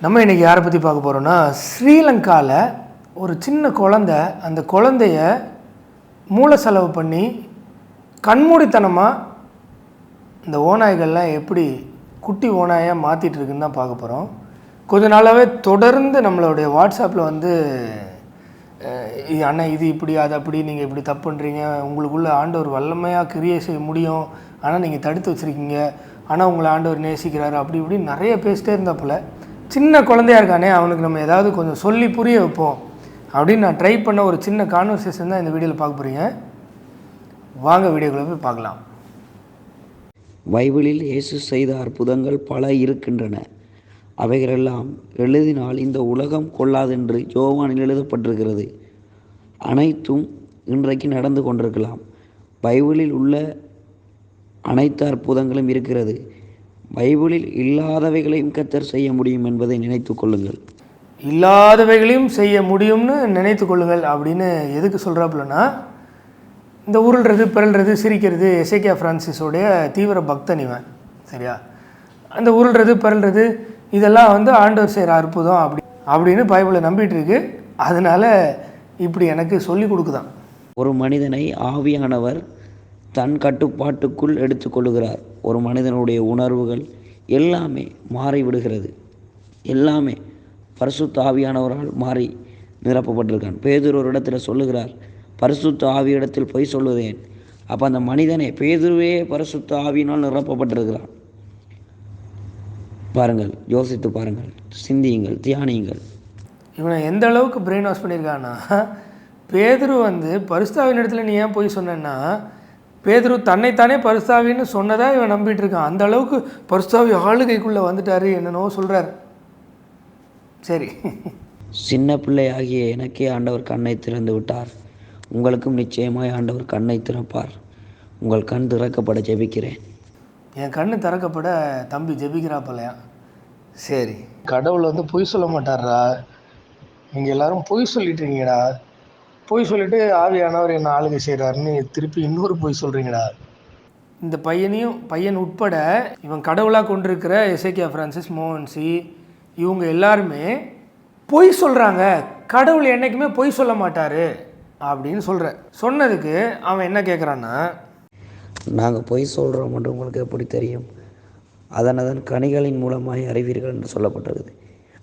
நம்ம இன்றைக்கி யாரை பற்றி பார்க்க போகிறோன்னா ஸ்ரீலங்காவில் ஒரு சின்ன குழந்த அந்த குழந்தைய மூளை செலவு பண்ணி கண்மூடித்தனமாக இந்த ஓநாய்கள்லாம் எப்படி குட்டி ஓநாயாக மாற்றிட்டு இருக்குன்னு தான் பார்க்க போகிறோம் கொஞ்ச நாளாகவே தொடர்ந்து நம்மளுடைய வாட்ஸ்அப்பில் வந்து இது அண்ணன் இது இப்படி அது அப்படி நீங்கள் இப்படி தப்பு பண்ணுறீங்க உங்களுக்குள்ளே ஆண்டவர் வல்லமையாக கிரியை செய்ய முடியும் ஆனால் நீங்கள் தடுத்து வச்சுருக்கீங்க ஆனால் உங்களை ஆண்டவர் நேசிக்கிறாரு அப்படி இப்படி நிறைய பேசிட்டே இருந்தாப்புல சின்ன குழந்தையா இருக்கானே அவனுக்கு நம்ம ஏதாவது கொஞ்சம் சொல்லி புரிய வைப்போம். அப்படின்னு நான் ட்ரை பண்ண ஒரு சின்ன கான்வர்சேஷன் தான் இந்த வீடியோவில் பார்க்க போகிறீங்க வாங்க வீடியோக்குள்ளே போய் பார்க்கலாம். பைபிளில் இயேசு செய்த அற்புதங்கள் பல இருக்கின்றன. அவைகளெல்லாம் எழுதினால் இந்த உலகம் கொள்ளாதென்று யோவானில் எழுதப்பட்டிருக்கிறது. அனைத்தும் இன்றைக்கு நடந்து கொண்டிருக்கலாம். பைபிளில் உள்ள அனைத்து அற்புதங்களும் இருக்கிறது. பைபிளில் இல்லாதவைகளையும் கத்தர் செய்ய முடியும் என்பதை நினைத்து கொள்ளுங்கள். இல்லாதவைகளையும் செய்ய முடியும்னு நினைத்து கொள்ளுங்கள் அப்படின்னு எதுக்கு சொல்கிறாப்புலன்னா இந்த உருள்றது பிறல்றது சிரிக்கிறது எசேக்கியா ஃப்ரான்சிஸோடைய தீவிர பக்தன் இவன் சரியா? அந்த உருள்றது பிறல்றது இதெல்லாம் வந்து ஆண்டவர் செய்கிற அற்புதம் அப்படி அப்படின்னு பைபிளை நம்பிட்டு இருக்கு அதனால இப்படி எனக்கு சொல்லி கொடுக்குதான். ஒரு மனிதனை ஆவியானவர் தன் கட்டுப்பாட்டுக்குள் எடுத்துக்கொள்கிறார். ஒரு மனிதனுடைய உணர்வுகள் எல்லாமே மாறிவிடுகிறது. எல்லாமே பரிசுத்த ஆவியானவரால் மாறி நிரப்பப்பட்டிருக்கான். பேதுரு ஒரு இடத்துல சொல்லுகிறார் பரிசுத்த ஆவியிடத்தில் பொய் சொல்லுவேன் அப்போ அந்த மனிதனே பேதுருவே பரிசுத்த ஆவியினால் நிரப்பப்பட்டிருக்கிறான். பாருங்கள் யோசித்து பாருங்கள் சிந்தியுங்கள் தியானியுங்கள். இவனை எந்த அளவுக்கு பிரெயின் வாஷ் பண்ணியிருக்கான்னா பேதுரு வந்து பரிசுத்தாவின் இடத்துல நீ ஏன் போய் சொன்னேன்னா பேதுரு தன்னைத்தானே பரிஸ்தாவின்னு சொன்னதா இவன் நம்பிட்டு இருக்கான். அந்த அளவுக்கு பரிஸ்தாவி ஆளுகைக்குள்ளே வந்துட்டாரு என்னென்னவோ சொல்கிறார் சரி. சின்ன பிள்ளையாகிய எனக்கே ஆண்டவர் கண்ணை திறந்து விட்டார். உங்களுக்கும் நிச்சயமாய் ஆண்டவர் கண்ணை திறப்பார். உங்கள் கண் திறக்கப்பட ஜெபிக்கிறேன். என் கண்ணு திறக்கப்பட தம்பி ஜெபிக்கிறாப்பலையா? சரி. கடவுள் வந்து பொய் சொல்ல மாட்டாரா நீங்கள் எல்லாரும் பொய் சொல்லிட்டீங்கடா. பொய் சொல்லிட்டு ஆவியானவர் என்ன ஆளுகை செய்கிறாருன்னு திருப்பி இன்னொரு பொய் சொல்கிறீங்கடா இந்த பையனையும் பையன் உட்பட இவன் கடவுளாக கொண்டிருக்கிற எசேக்கியா ஃப்ரான்சிஸ் மோகன்சி இவங்க எல்லாருமே பொய் சொல்கிறாங்க கடவுள் என்றைக்குமே பொய் சொல்ல மாட்டார் அப்படின்னு சொல்கிற சொன்னதுக்கு அவன் என்ன கேட்குறான்னா நாங்கள் பொய் சொல்கிறோம் என்று உங்களுக்கு எப்படி தெரியும்? அதன் அதன் கனிகளின் மூலமாய் அறிவீர்கள் என்று சொல்லப்பட்டிருக்குது.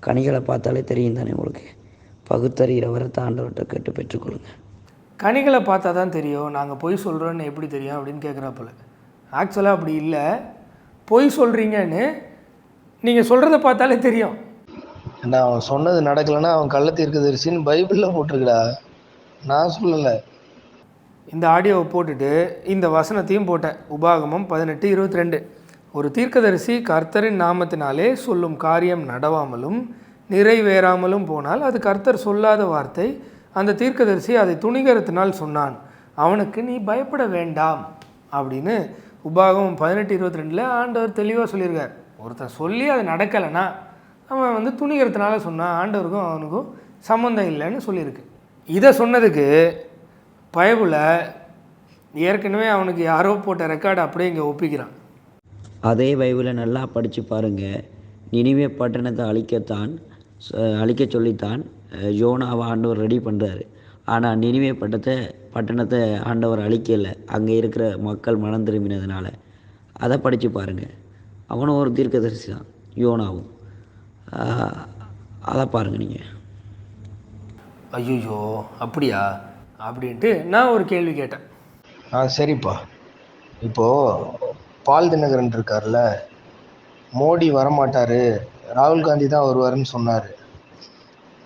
கனிகளை பார்த்தாலே தெரியும் தானே உங்களுக்கு? பகுத்தறிகிற வரத்தை ஆண்டவர்கிட்ட கேட்டு பெற்றுக்கொள்ளுங்க. கனிகளை பார்த்தா தான் தெரியும் நாங்கள் பொய் சொல்கிறோன்னு எப்படி தெரியும் அப்படின்னு கேட்குறாப்புல ஆக்சுவலாக அப்படி இல்லை. பொய் சொல்கிறீங்கன்னு நீங்கள் சொல்கிறத பார்த்தாலே தெரியும். என்ன அவன் சொன்னது நடக்கலைன்னா அவன் கள்ள தீர்க்கதரிசின்னு பைபிளில் போட்டிருக்குடா. நான் சொல்லலை. இந்த ஆடியோவை போட்டுட்டு இந்த வசனத்தையும் போட்டேன். உபாகமம் பதினெட்டு இருபத்தி ரெண்டு. ஒரு தீர்க்கதரிசி கர்த்தரின் நாமத்தினாலே சொல்லும் காரியம் நடவாமலும் நிறைவேறாமலும் போனால் அது கர்த்தர் சொல்லாத வார்த்தை. அந்த தீர்க்கதரிசி அதை துணிகரத்தினால் சொன்னான். அவனுக்கு நீ பயப்பட வேண்டாம். அப்படின்னு உபாகம் பதினெட்டு இருபத்தி ரெண்டில் ஆண்டவர் தெளிவாக சொல்லியிருக்கார். ஒருத்தன் சொல்லி அது நடக்கலைன்னா அவன் வந்து துணிகரத்தினால சொன்னான் ஆண்டவருக்கும் அவனுக்கும் சம்மந்தம் இல்லைன்னு சொல்லியிருக்கு. இதை சொன்னதுக்கு பயபுல ஏற்கனவே அவனுக்கு யாரோ போட்ட ரெக்கார்டு அப்படியே இங்கே ஒப்பிக்கிறான். அதே பைபிளை நல்லா படித்து பாருங்கள் நினைவே பட்டணத்தை அழிக்கத்தான் அழிக்க சொல்லித்தான். யோனாவை ஆண்டவர் ரெடி பண்ணுறாரு ஆனால் நினிவே பட்டத்தை பட்டணத்தை ஆண்டவர் அழிக்கலை. அங்கே இருக்கிற மக்கள் மனம் திரும்பினதுனால. அதை படித்து பாருங்கள் அவனும் ஒரு தீர்க்கதரிசி தான் யோனாவும். அதை பாருங்கள் நீங்கள் ஐயோ அப்படியா? அப்படின்ட்டு நான் ஒரு கேள்வி கேட்டேன். ஆ சரிப்பா. இப்போது பால் தினகரன் இருக்கார்ல மோடி வரமாட்டார். ராகுல் காந்தி தான் வருவாருன்னு சொன்னார்.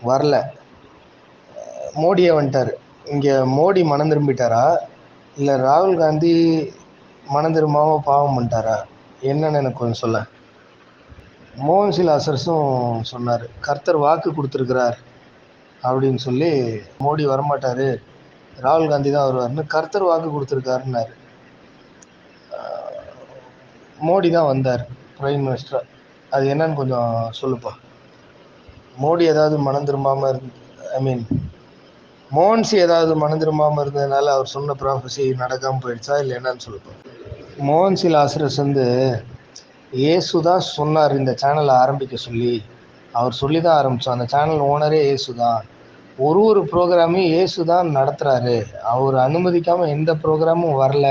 வரல. மோடியே வந்துட்டார். இங்கே மோடி மனம் திரும்பிட்டாரா? இல்லை ராகுல் காந்தி மனம் திரும்பாமல் பாவம் பண்ணிட்டாரா? என்னன்னு எனக்கு கொஞ்சம் சொல்ல மோகன் சிலாசரஸும் சொன்னார். கர்த்தர் வாக்கு கொடுத்துருக்கிறார் அப்படின்னு சொல்லி மோடி வரமாட்டார். ராகுல் காந்தி தான் வருவார்னு கர்த்தர் வாக்கு கொடுத்துருக்காருன்னாரு. மோடி தான் வந்தார். பிரைம் மினிஸ்டராக அது என்னன்னு கொஞ்சம் சொல்லுப்பா. மோடி ஏதாவது மனம் திரும்பாமல் இருந்து ஐ மீன் மோகன்சி ஏதாவது மனம் திரும்பாமல் இருந்ததுனால அவர் சொன்ன ப்ராஃபஸி நடக்காமல் போயிடுச்சா இல்லை என்னன்னு சொல்லுப்பா. மோகன்சி லாசரஸ் வந்து இயேசு தான் சொன்னார் இந்த சேனலை ஆரம்பிக்க சொல்லி. அவர் சொல்லி தான் ஆரம்பித்தோம் அந்த சேனல் ஓனரே இயேசு தான் ஒரு ஒரு ப்ரோக்ராமையும் இயேசு தான் நடத்துகிறாரு அவர் அனுமதிக்காமல் எந்த ப்ரோக்ராமும் வரல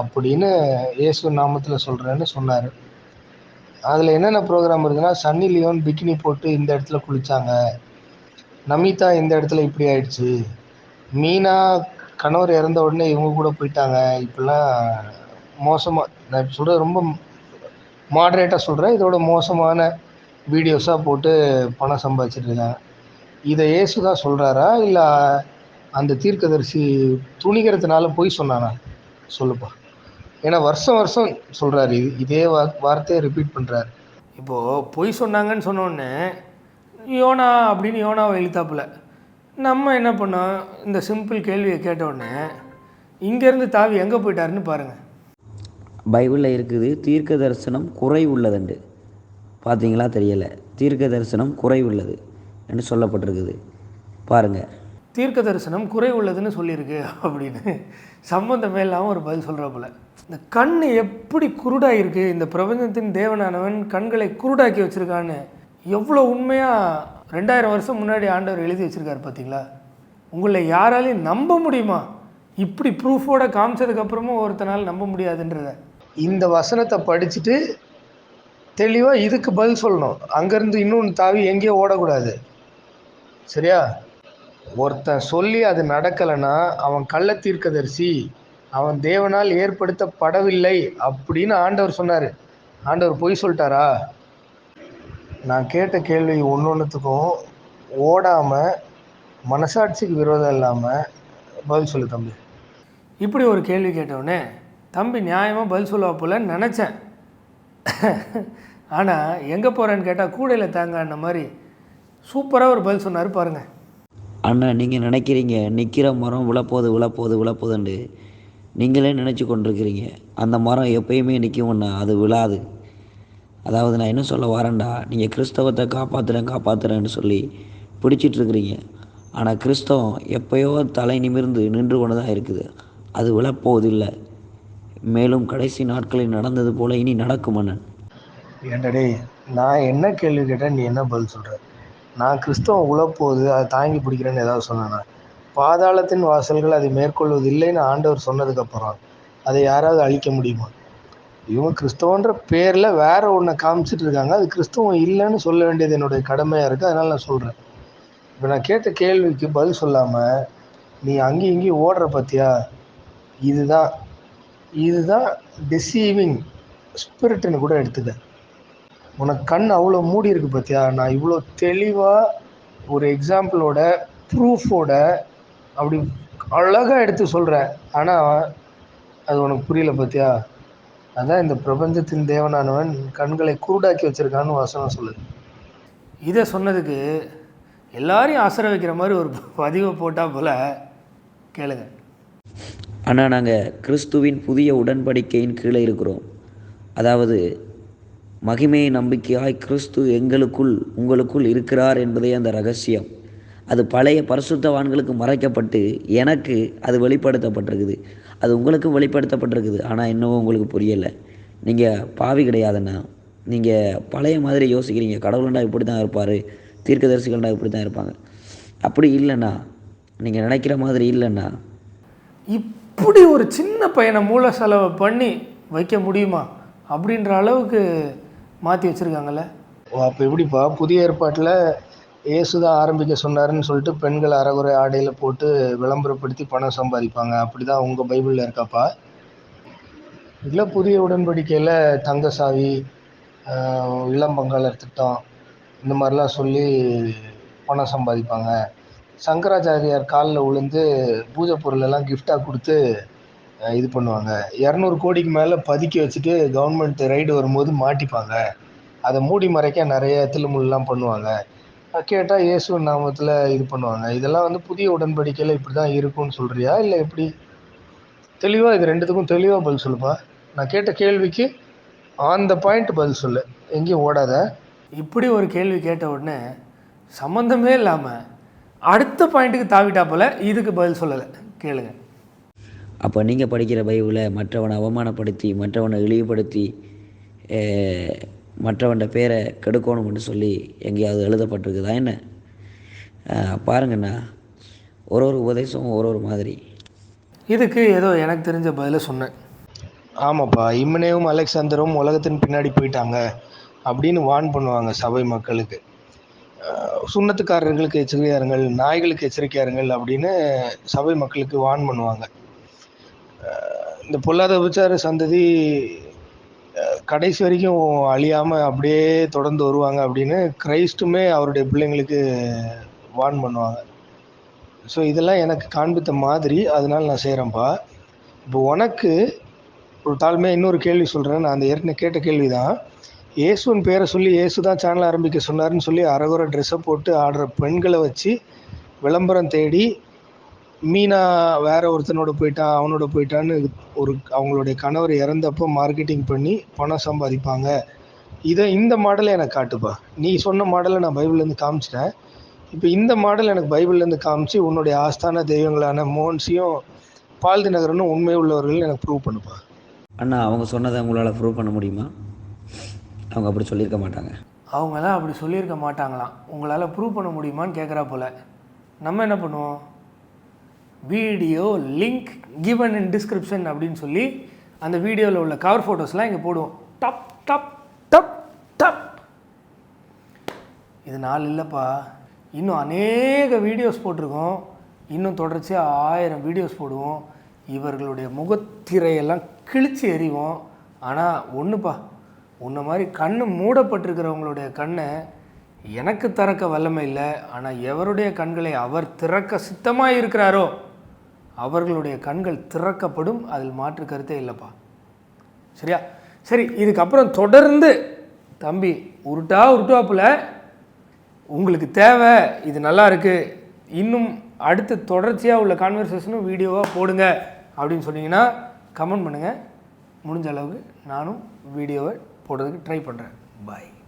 அப்படின்னு இயேசு நாமத்தில் சொல்கிறேன்னு சொன்னார். அதில் என்னென்ன ப்ரோக்ராம் இருக்குன்னா சன்னி லியோன் பிக்கினி போட்டு இந்த இடத்துல குளித்தாங்க நமிதா இந்த இடத்துல இப்படி ஆயிடுச்சு. மீனா கணவர் இறந்த உடனே இவங்க கூட போயிட்டாங்க. இப்படிலாம் மோசமாக நான் சொல்கிறது ரொம்ப மாடரேட்டாக சொல்கிறேன் இதோட மோசமான வீடியோஸாக போட்டு பணம் சம்பாதிச்சிட்டு இருக்காங்க. இதை இயேசு தான் சொல்கிறாரா இல்லை அந்த தீர்க்கதரிசி துணிக்கிறதுனால போய் சொன்னானா? சொல்லுப்பா. ஏன்னா வருஷம் வருஷம் சொல்கிறாரு இது இதே வா வார்த்தையை ரிப்பீட் பண்ணுறாரு இப்போது பொய் சொன்னாங்கன்னு சொன்னோடனே யோனா அப்படின்னு யோனாவை இழுத்தாப்புல. நம்ம என்ன பண்ணோம்? இந்த சிம்பிள் கேள்வியை கேட்டோடனே இங்கேருந்து தாவி எங்கே போயிட்டாருன்னு பாருங்கள் பைபிளில் இருக்குது தீர்க்க தரிசனம் குறை உள்ளதுண்டு பார்த்தீங்களா தெரியலை. தீர்க்க தரிசனம் குறை உள்ளது என்று சொல்லப்பட்டிருக்குது. பாருங்கள் தீர்க்க தரிசனம் குறை உள்ளதுன்னு சொல்லியிருக்கு அப்படின்னு. சம்பந்தமே இல்லாமல் ஒரு பதில் சொல்கிறாப்புல இந்த கண் எப்படி குருடாயிருக்கு? இந்த பிரபஞ்சத்தின் தேவனானவன் கண்களை குருடாக்கி வச்சுருக்கான்னு எவ்வளோ உண்மையாக ரெண்டாயிரம் வருஷம் முன்னாடி ஆண்டவர் எழுதி வச்சுருக்காரு பார்த்தீங்களா உங்களை யாராலையும் நம்ப முடியுமா? இப்படி ப்ரூஃபோட காமிச்சதுக்கப்புறமும் ஒருத்தனால் நம்ப முடியாதுன்றத. இந்த வசனத்தை படிச்சுட்டு தெளிவாக இதுக்கு பதில் சொல்லணும். அங்கேருந்து இன்னொன்று தாவி எங்கேயோ ஓடக்கூடாது. சரியா? ஒருத்தன் சொல்லி அது நடக்கலைன்னா அவன் கள்ள தீர்க்கதரிசி அவன் தேவனால் ஏற்படுத்தப்படவில்லை அப்படின்னு ஆண்டவர் சொன்னார். ஆண்டவர் பொய் சொல்லிட்டாரா? நான் கேட்ட கேள்வி ஒன்று ஒன்றுத்துக்கும் ஓடாமல் மனசாட்சிக்கு விரோதம் இல்லாமல் பதில் சொல்லு தம்பி. இப்படி ஒரு கேள்வி கேட்டவுடனே தம்பி நியாயமாக பதில் சொல்லுவா போலன்னு நினச்சேன். ஆனால் எங்கே போகிறேன்னு கேட்டால் கூடையில் தேங்காய்ன மாதிரி சூப்பராக ஒரு பதில் சொன்னார் பாருங்கள் அண்ணா நீங்கள் நினைக்கிறீங்க நிற்கிற மரம் விழப்போகுது விழப்போகுது விழப்போகுதுண்டு நீங்களே நினச்சி கொண்டிருக்கிறீங்க. அந்த மரம் எப்பயுமே நிற்கும்ண்ணா அது விழாது. அதாவது நான் என்ன சொல்ல வரேன்டா? நீங்கள் கிறிஸ்தவத்தை காப்பாற்றுறேன் காப்பாற்றுறேன்னு சொல்லி பிடிச்சிட்ருக்கிறீங்க. ஆனால் கிறிஸ்தவம் எப்பயோ தலை நிமிர்ந்து நின்று கொண்டு தான் இருக்குது. அது விழப்போவதில்லை. மேலும் கடைசி நாட்களில் நடந்தது போல இனி நடக்கும் அண்ணன். ஏண்டடே நான் என்ன கேள்வி கேட்டேன் நீ என்ன பதில் சொல்கிற நான் கிறிஸ்தவம் உழப்போகுது அதை தாங்கி பிடிக்கிறேன்னு ஏதாவது சொன்னேன்னா பாதாளத்தின் வாசல்கள் அதை மேற்கொள்வதில்லைன்னு ஆண்டவர் சொன்னதுக்கப்புறம் அதை யாராவது அழிக்க முடியுமா? இவங்க கிறிஸ்தவன்ற பேரில் வேற ஒன்றை காமிச்சிட்டு இருக்காங்க. அது கிறிஸ்தவம் இல்லைன்னு சொல்ல வேண்டியது என்னுடைய கடமையாக இருக்குது அதனால் நான் சொல்கிறேன் இப்போ நான் கேட்ட கேள்விக்கு பதில் சொல்லாமல் நீ அங்கேயும் இங்கேயும் ஓடுற பார்த்தியா இதுதான். இதுதான் டிசீவிங் ஸ்பிரிட்னு கூட எடுத்துக்க உனக்கு கண் அவ்வளோ மூடி இருக்கு பார்த்தியா நான் இவ்வளோ தெளிவாக ஒரு எக்ஸாம்பிளோட ப்ரூஃபோட அப்படி அழகாக எடுத்து சொல்கிறேன் ஆனால் அது உனக்கு புரியல பார்த்தியா அதான் இந்த பிரபஞ்சத்தின் தேவனானவன் கண்களை குருடாக்கி வச்சுருக்கான்னு வசனம் சொல்லுது. இதை சொன்னதுக்கு எல்லாரையும் ஆசிர வைக்கிற மாதிரி ஒரு பதிவை போட்டால் போல் கேளுங்க. ஆனால் நாங்கள் கிறிஸ்துவின் புதிய உடன்படிக்கையின் கீழே இருக்கிறோம். அதாவது மகிமையை நம்பிக்கையாய் கிறிஸ்து எங்களுக்குள் உங்களுக்குள் இருக்கிறார் என்பதே அந்த ரகசியம். அது பழைய பரிசுத்தவான்களுக்கு மறைக்கப்பட்டு எனக்கு அது வெளிப்படுத்தப்பட்டிருக்குது. அது உங்களுக்கும் வெளிப்படுத்தப்பட்டிருக்குது. ஆனால் இன்னமும் உங்களுக்கு புரியலை. நீங்கள் பாவி கிடையாதுண்ணா. நீங்கள் பழைய மாதிரி யோசிக்கிறீங்க. கடவுள்னா இப்படி தான் இருப்பார். தீர்க்கதரிசிகள்னா இப்படி தான் இருப்பாங்க. அப்படி இல்லைண்ணா. நீங்கள் நினைக்கிற மாதிரி இல்லைண்ணா. இப்படி ஒரு சின்ன பையனை மூல செலவு பண்ணி வைக்க முடியுமா? அப்படின்ற அளவுக்கு மாற்றி வச்சுருக்காங்கல்ல. ஓ அப்போ எப்படிப்பா? புதிய ஏற்பாட்டில் இயேசு தான் ஆரம்பிக்க சொன்னாருன்னு சொல்லிட்டு பெண்கள் அறகுறை ஆடையில் போட்டு விளம்பரப்படுத்தி பணம் சம்பாதிப்பாங்க. அப்படி தான் உங்கள் பைபிளில் இருக்காப்பா? இல்லை புதிய உடன்படிக்கையில் தங்க சாவி இளம் பங்காளர் திட்டம் இந்த மாதிரிலாம் சொல்லி பணம் சம்பாதிப்பாங்க. சங்கராச்சாரியார் காலில் விழுந்து பூஜை பொருளெல்லாம் கிஃப்டாக கொடுத்து இது பண்ணுவாங்க. இரநூறு கோடிக்கு மேலே பதுக்கி வச்சுட்டு கவர்மெண்ட் ரைடு வரும்போது மாட்டிப்பாங்க. அதை மூடி மறைக்க நிறைய தில்லுமுல்லாம் பண்ணுவாங்க. கேட்டால் இயேசு நாமத்தில் இது பண்ணுவாங்க. இதெல்லாம் வந்து புதிய உடன்படிக்கையில் இப்படி தான் இருக்கும்னு சொல்கிறியா இல்லை எப்படி? தெளிவாக இது ரெண்டுத்துக்கும் தெளிவாக பதில் சொல்லுப்பா நான் கேட்ட கேள்விக்கு ஆன் த பாயிண்ட் பதில் சொல்லு. எங்கேயும் ஓடாத. இப்படி ஒரு கேள்வி கேட்ட உடனே சம்மந்தமே இல்லாமல் அடுத்த பாயிண்ட்டுக்கு தாவிட்டா போல் இதுக்கு பதில் சொல்லலை. கேளுங்க. அப்போ நீங்கள் படிக்கிற பைபிளை மற்றவனை அவமானப்படுத்தி மற்றவனை இழிவுபடுத்தி மற்றவன்ட பேரை கெடுக்கணும்னு சொல்லி எங்கேயாவது எழுதப்பட்டிருக்குதா என்ன? பாருங்கண்ணா. ஒரு ஒரு உபதேசமும் ஒரு ஒரு மாதிரி. இதுக்கு ஏதோ எனக்கு தெரிஞ்ச பதிலை சொன்னேன். ஆமாப்பா இம்னேவும் அலெக்சாந்தரும் உலகத்தின் பின்னாடி போயிட்டாங்க அப்படின்னு வான் பண்ணுவாங்க சபை மக்களுக்கு. சுண்ணத்துக்காரர்களுக்கு எச்சரிக்கையா இருங்கள் நாய்களுக்கு எச்சரிக்கையா இருங்கள் அப்படின்னு சபை மக்களுக்கு வான் பண்ணுவாங்க. இந்த பொல்லாத விபச்சார சந்ததி கடைசி வரைக்கும் அழியாமல் அப்படியே தொடர்ந்து வருவாங்க அப்படின்னு கிரைஸ்ட்டுமே அவருடைய பிள்ளைங்களுக்கு வான் பண்ணுவாங்க. ஸோ இதெல்லாம் எனக்கு காண்பித்த மாதிரி அதனால நான் செய்கிறேன்ப்பா இப்போ உனக்கு ஒரு தாழ்மையாக இன்னொரு கேள்வி சொல்கிறேன் நான் அந்த ஏற்கனவே கேட்ட கேள்வி தான் இயேசுவின் பேரை சொல்லி இயேசு தான் சேனல் ஆரம்பிக்க சொன்னார்னு சொல்லி அரகுற ட்ரெஸ்ஸை போட்டு ஆடுற பெண்களை வச்சு விளம்பரம் தேடி மீனா வேற ஒருத்தனோட போயிட்டான் அவனோட போயிட்டான்னு ஒரு அவங்களுடைய கணவர் இறந்தப்போ மார்க்கெட்டிங் பண்ணி பணம் சம்பாதிப்பாங்க. இதை இந்த மாடலை எனக்கு காட்டுப்பா. நீ சொன்ன மாடலை நான் பைபிள்லேருந்து காமிச்சிட்டேன். இப்போ இந்த மாடல் எனக்கு பைபிள்லேருந்து காமிச்சு உன்னுடைய ஆஸ்தான தெய்வங்களான மோன்சியும் பால்தி நகரனும் உண்மை உள்ளவர்கள் எனக்கு ப்ரூவ் பண்ணுப்பா. அண்ணா அவங்க சொன்னதை உங்களால் ப்ரூவ் பண்ண முடியுமா? அவங்க அப்படி சொல்லியிருக்க மாட்டாங்க. அவங்கெல்லாம் அப்படி சொல்லியிருக்க மாட்டாங்களாம். உங்களால் ப்ரூவ் பண்ண முடியுமான்னு கேட்குறா போல. நம்ம என்ன பண்ணுவோம்? Video link given in description அப்படின்னு சொல்லி அந்த வீடியோவில் உள்ள கவர் ஃபோட்டோஸ்லாம் இங்கே போடுவோம். டப் டப் டப் டப். இது நாள் இல்லைப்பா. இன்னும் அநேக வீடியோஸ் போட்டிருக்கோம். இன்னும் தொடர்ச்சியாக ஆயிரம் வீடியோஸ் போடுவோம். இவர்களுடைய முகத்திரையெல்லாம் கிழிச்சு எறிவோம். ஆனால் ஒன்றுப்பா உன்ன மாதிரி கண் மூடப்பட்டிருக்கிறவங்களுடைய கண்ணை எனக்கு திறக்க வல்லமை இல்லை. ஆனால் எவருடைய கண்களை அவர் திறக்க சித்தமாக இருக்கிறாரோ அவர்களுடைய கண்கள் திறக்கப்படும் அதில் மாற்று கருத்தே இல்லைப்பா. சரியா? சரி இதுக்கப்புறம் தொடர்ந்து தம்பி உருட்டா உருட்டுவாப்புல உங்களுக்கு தேவை இது நல்லா இருக்குது இன்னும் அடுத்து தொடர்ச்சியாக உள்ள கான்வர்சேஷனும் வீடியோவாக போடுங்க அப்படின்னு சொன்னீங்கன்னா கமெண்ட் பண்ணுங்கள் முடிஞ்ச அளவுக்கு நானும் வீடியோவை போடுறதுக்கு ட்ரை பண்ணுறேன் பாய்